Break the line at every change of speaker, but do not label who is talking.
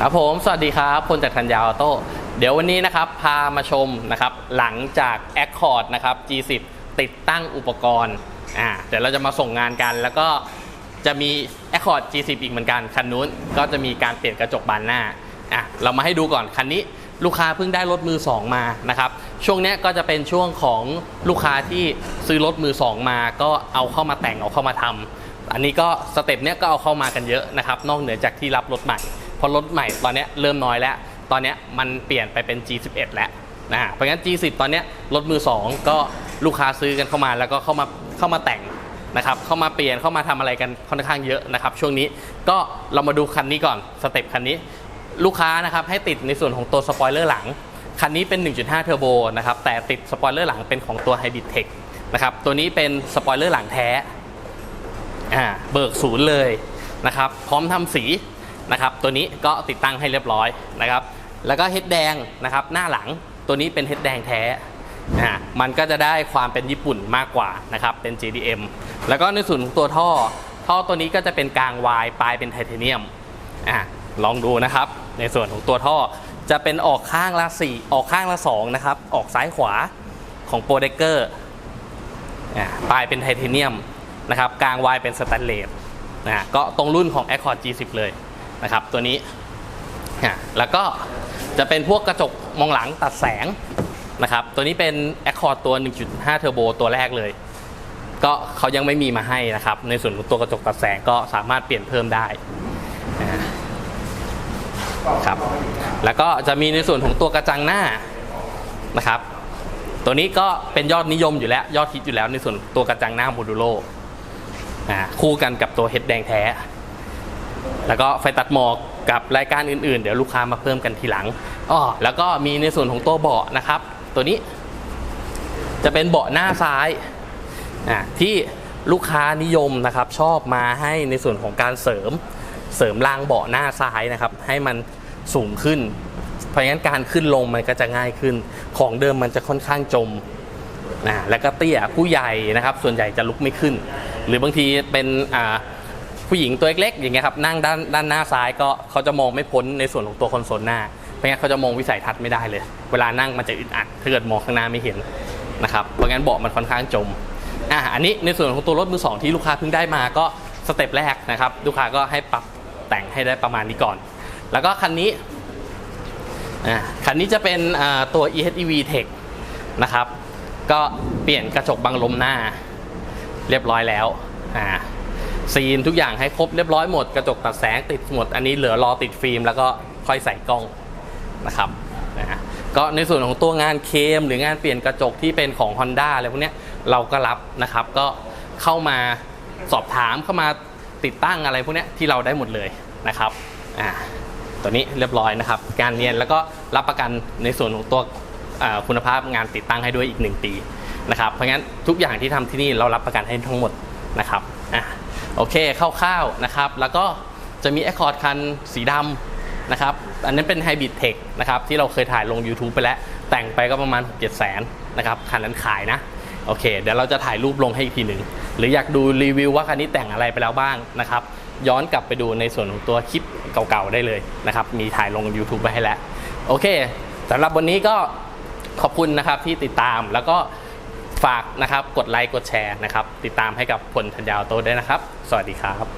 ครับผม สวัสดีครับพลจากธัญญาออโต้ เดี๋ยววันนี้นะครับพามาชมนะครับหลังจาก Accord นะครับ G10 ติดตั้งอุปกรณ์อ่าเดี๋ยวเราจะมาส่งงานกัน แล้วก็จะมี Accord G10 อีกเหมือนกัน คันนู้นก็จะมีการเปลี่ยนกระจกบานหน้าอะเรามาให้ดูก่อนคันนี้ลูกค้าเพิ่งได้รถมือ 2 มานะครับ ช่วงเนี้ยก็จะเป็นช่วงของลูกค้าที่ซื้อรถมือ 2 มา ก็เอาเข้ามาแต่งเอาเข้ามาทำอันนี้ก็สเต็ปเนี้ยก็เอาเข้ามากันเยอะนะครับ นอกเหนือจากที่รับรถใหม่ เพราะรถใหม่ตอนนี้เริ่มน้อยแล้ว ตอนนี้มันเปลี่ยนไปเป็น G11 แล้วนะฮะเพราะงั้น G10 ตอนนี้รถมือ 2 ก็ลูกค้าซื้อกันเข้ามาแล้วก็เข้ามาเข้ามาแต่งนะครับเข้ามาเปลี่ยนเข้ามาทำอะไรกันค่อนข้างเยอะนะครับ ช่วงนี้ก็เรามาดูคันนี้ก่อนสเต็ปคันนี้ ลูกค้านะครับให้ติดในส่วนของตัวสปอยเลอร์หลัง คันนี้เป็น 1.5 เทอร์โบนะครับแต่ติดสปอยเลอร์หลังเป็นของตัว Hybrid Tech นะครับตัวนี้เป็นสปอยเลอร์หลังแท้อ่าเบิกศูนย์เลยนะครับพร้อมทำสี นะครับตัวนี้ก็ติดตั้งให้เรียบร้อยนะครับแล้วก็เฮดแดงนะครับหน้าหลังตัวนี้เป็นเฮดแดงแท้อ่ามันก็จะได้ความเป็นญี่ปุ่นมากกว่านะครับเป็น GDM แล้วก็ในส่วนของตัวท่อ ท่อตัวนี้ก็จะเป็นกลางวายปลายเป็นไทเทเนียมอ่าลองดูนะครับ ในส่วนของตัวท่อจะเป็นออกข้างละ4ออกข้างละ2นะครับออกซ้ายขวาของโปรเดกเกอร์ปลายเป็นไทเทเนียมนะครับกลางวายเป็นสแตนเลสนะก็ตรงรุ่นของ Accord G10 เลย นะครับ ตัวนี้แล้วก็จะเป็นพวกกระจกมองหลังตัดแสงนะครับ ตัวนี้เป็น Accord ตัว 1.5 Turbo ตัวแรกเลย ก็เขายังไม่มีมาให้นะครับ ในส่วนของตัวกระจกตัดแสงก็สามารถเปลี่ยนเพิ่มได้ครับแล้วก็จะมีในส่วนของตัวกระจังหน้านะครับ ตัวนี้ก็เป็นยอดนิยมอยู่แล้ว ยอดฮิตอยู่แล้วในส่วนตัวกระจังหน้าโมดูโลอ่คู่กันกับตัวเฮดแดงแท้ แล้วก็ไฟตัดหมอกกับรายการอื่นๆ เดี๋ยวลูกค้ามาเพิ่มกันทีหลังอ้อแล้วก็มีในส่วนของตัวเบาะนะครับ ตัวนี้จะเป็นเบาะหน้าซ้ายอ่าที่ลูกค้านิยมนะครับชอบมาให้ในส่วนของการเสริมเสริมรางเบาะหน้าซ้ายนะครับ ให้มันสูงขึ้น เพราะงั้นการขึ้นลงมันก็จะง่ายขึ้น ของเดิมมันจะค่อนข้างจมนะแล้วก็เตี้ยผู้ใหญ่นะครับ ส่วนใหญ่จะลุกไม่ขึ้น หรือบางทีเป็นอ่า ผู้หญิงตัวเล็กๆอย่างเงี้ยครับนั่งด้านด้านหน้าซ้ายก็เขาจะมองไม่พ้นในส่วนของตัวคอนโซลหน้าเพราะงั้นเขาจะมองวิสัยทัศน์ไม่ได้เลย เวลานั่งมันจะอึดอัดถ้าเกิดมองข้างหน้าไม่เห็นนะครับเพราะงั้นเบาะมันค่อนข้างจมอะอันนี้ในส่วนของตัวรถมือสองที่ลูกค้าเพิ่งได้มาก็สเต็ปแรกนะครับลูกค้าก็ให้ปรับแต่งให้ได้ประมาณนี้ก่อน แล้วก็คันนี้คันนี้จะเป็นตัว EHEV Tech นะครับ ก็เปลี่ยนกระจกบังลมหน้า เรียบร้อยแล้วอ่า ซีนทุกอย่างให้ครบเรียบร้อยหมด กระจกตัดแสงติดหมด อันนี้เหลือรอติดฟิล์มแล้วก็ค่อยใส่กล้องนะครับนะฮะก็ในส่วนของตัวงานเคม หรืองานเปลี่ยนกระจกที่เป็นของ Honda อะไรพวกเนี้ยเราก็รับนะครับ ก็เข้ามาสอบถามเข้ามาติดตั้งอะไรพวกเนี้ยที่เราได้หมดเลยนะครับอ่าตัวนี้เรียบร้อยนะครับ การเรียนแล้วก็รับประกันในส่วนของตัวคุณภาพงานติดตั้งให้ด้วยอีก 1 ปีนะครับเพราะงั้นทุกอย่างที่ทำที่นี่เรารับประกันให้ทั้งหมดนะครับอะ โอเคคร่าวๆนะครับ แล้วก็จะมี Accord คันสีดำนะครับ อันนั้นเป็น Hybrid Tech นะครับ ที่เราเคยถ่ายลง YouTube ไปแล้ว แต่งไปก็ประมาณ7แสนนะครับ คันนั้นขายนะ โอเค เดี๋ยวเราจะถ่ายรูปลงให้อีกทีหนึ่ง หรืออยากดูรีวิวว่าคันนี้แต่งอะไรไปแล้วบ้างนะครับ ย้อนกลับไปดูในส่วนของตัวคลิปเก่าๆได้เลยนะครับ มีถ่ายลง YouTube ไปให้แล้ว โอเคสำหรับวันนี้ก็ขอบคุณนะครับที่ติดตามแล้วก็ ฝากนะครับกดไลค์กดแชร์นะครับ ติดตามให้กับผลทันยาวโตด้วยนะครับ สวัสดีครับ